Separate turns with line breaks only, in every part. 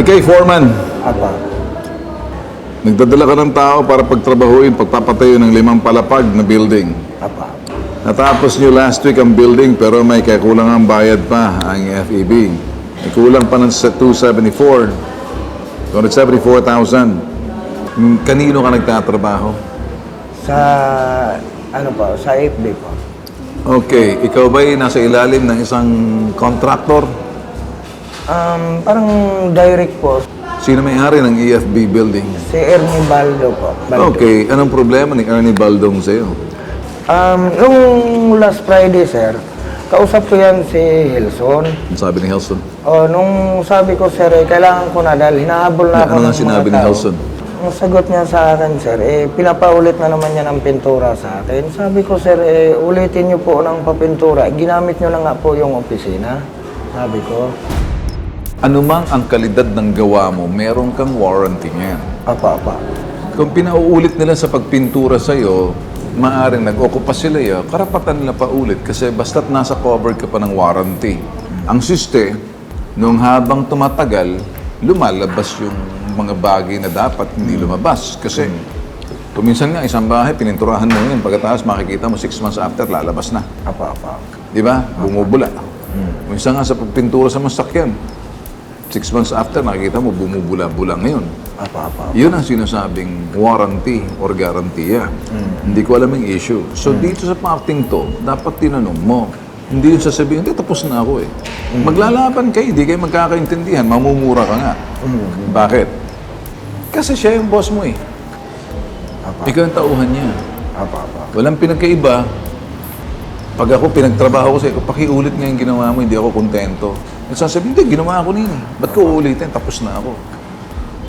Ikay, foreman.
Apa.
Nagdadala ka ng tao para pagtrabahuin, pagpapatayo ng limang palapag na building.
Apa.
Natapos niyo last week ang building pero may kakulangang bayad pa ang FEB. May kulang pa ng sa 274. 274,000. Hmm, Kanino ka nagtatrabaho?
Sa, ano po, sa FB po.
Okay, ikaw ba'y nasa ilalim ng isang contractor?
Um, parang direct po.
Sino may-ari ng EFB building?
Si Ernie Baldo po. Baldo.
Okay, anong problema ni Ernie Baldong sa'yo?
Um, nung last Friday, sir, kausap ko yan si Hilson.
Ang sabi ni Helson.
O, nung sabi ko, sir, eh, kailangan ko na dahil hinahabol na ako
Ano nga
ng mga
sinabi ni
tao.
Helson?
Ang sagot niya sa akin, sir, eh, pinapaulit na naman niya ng pintura sa akin. Sabi ko, sir, eh, ulitin niyo po ng papintura. Ginamit niyo na nga po yung opisina. Sabi ko,
Anumang ang kalidad ng gawa mo, meron kang warranty niyan.
apa, apa.
Kung pinauulit nila sa pagpintura sa'yo, maaaring nag-okupa sila yun, karapatan nila pa ulit kasi basta't nasa covered ka pa ng warranty. Ang siste, nung habang tumatagal, lumalabas yung mga bagay na dapat hindi lumabas. Kasi, kuminsan nga, isang bahay, pininturahan mo yun, pagkatapos makikita mo, six months after, lalabas na.
Apa, apa.
Di ba? Bumubula. Minsan nga sa pagpintura sa masakyan, six months after, nakikita mo, bumubula-bula ngayon.
Apa, apa.
Yun ang sinasabing warranty or garantiya. Hindi ko alam yung issue. So dito sa parting to, dapat tinanong mo. Hindi yun sasabihin, hindi, tapos na ako eh. Maglalaban kayo, hindi kayo magkakaintindihan, mamumura ka nga. Bakit? Kasi siya yung boss mo eh.
Apa,
Ikaw ang tauhan niya.
apa, apa.
Walang pinagkaiba. Pag ako pinagtrabaho ko sa'yo, pakiulit nga yung ginawa mo, hindi ako kontento. At sasabihin, hindi, ginawa ko nini. Ba't ko uulitin? Tapos na ako.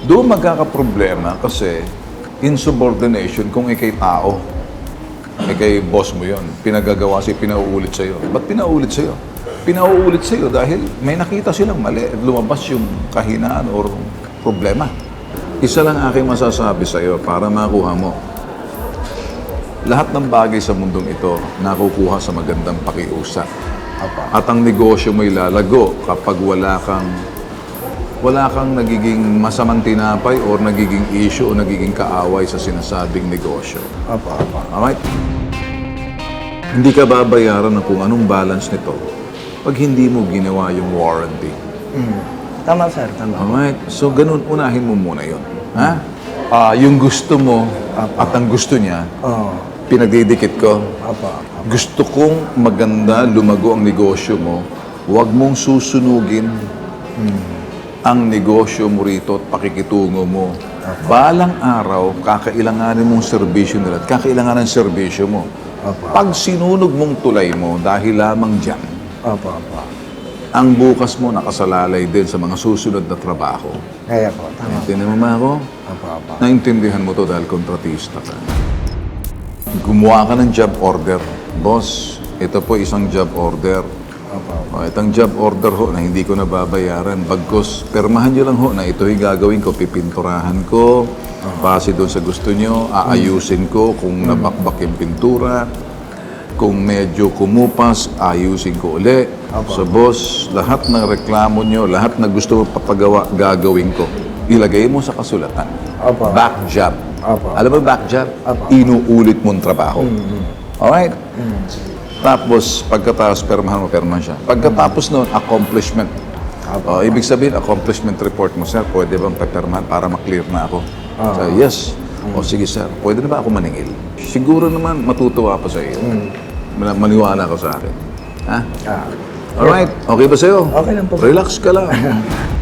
Doon magkakaproblema kasi insubordination kung ikay tao. Ikay boss mo yon Pinagagawa sa'yo, pinauulit sa'yo. Ba't pinauulit sa'yo? Pinauulit sa'yo dahil may nakita silang mali at lumabas yung kahinaan or problema. Isa lang aking masasabi sa'yo para makuha mo. Lahat ng bagay sa mundong ito nakukuha sa magandang pakiusap.
Apa.
At ang negosyo mo lalago kapag wala kang wala kang nagiging masamang tinapay or nagiging issue o nagiging kaaway sa sinasabing negosyo.
Apa, apa.
Alright? Hindi ka babayaran ng kung anong balance nito pag hindi mo ginawa yung warranty.
Mm. Tama, sir, tama.
Alright? So, ganun, unahin mo muna yon. Ha? Ah, yung gusto mo at ang gusto niya,
Oo.
Pinagdidikit ko.
Apa, apa.
Gusto kong maganda, lumago ang negosyo mo. Huwag mong susunugin ang negosyo mo rito at pakikitungo mo. Balang araw, kakailanganin mong serbisyo nila at kakailanganin ang serbisyo mo.
Apa.
Pag sinunog mong tulay mo dahil lamang dyan,
Apa, apa.
ang bukas mo nakasalalay din sa mga susunod na trabaho.
Kaya po, tama.
Naintindihan mo ba ako?
Apa, apa.
Naintindihan mo to dahil kontratista ka. Gumawa ka ng job order. Boss, ito po isang job order. O, itong job order ho na hindi ko nababayaran. Bagkos, permahan nyo lang ho na ito'y gagawin ko, pipinturahan ko, base doon sa gusto nyo, aayusin ko kung nabakbak yung pintura, kung medyo kumupas, ayusin ko uli. So boss, lahat ng reklamo nyo, lahat na gusto mo papagawa, gagawin ko. Ilagay mo sa kasulatan. Back job.
Apa.
Alam mo back job?
Apa.
Inuulit mong trabaho. Alright? Tapos, pagkatapos, permahan mo, permahan siya. Pagkatapos noon, accomplishment. Oh, ibig sabihin, accomplishment report mo, sir, pwede bang papermahan para maklear na ako? So, yes. O sige, sir, pwede na ba ako maningil? Siguro naman, matutuwa pa sa iyo. Mana- Maniwala ka sa akin. Ha?
Ah.
Alright, okay ba sa'yo?
Okay lang po.
Relax ka lang.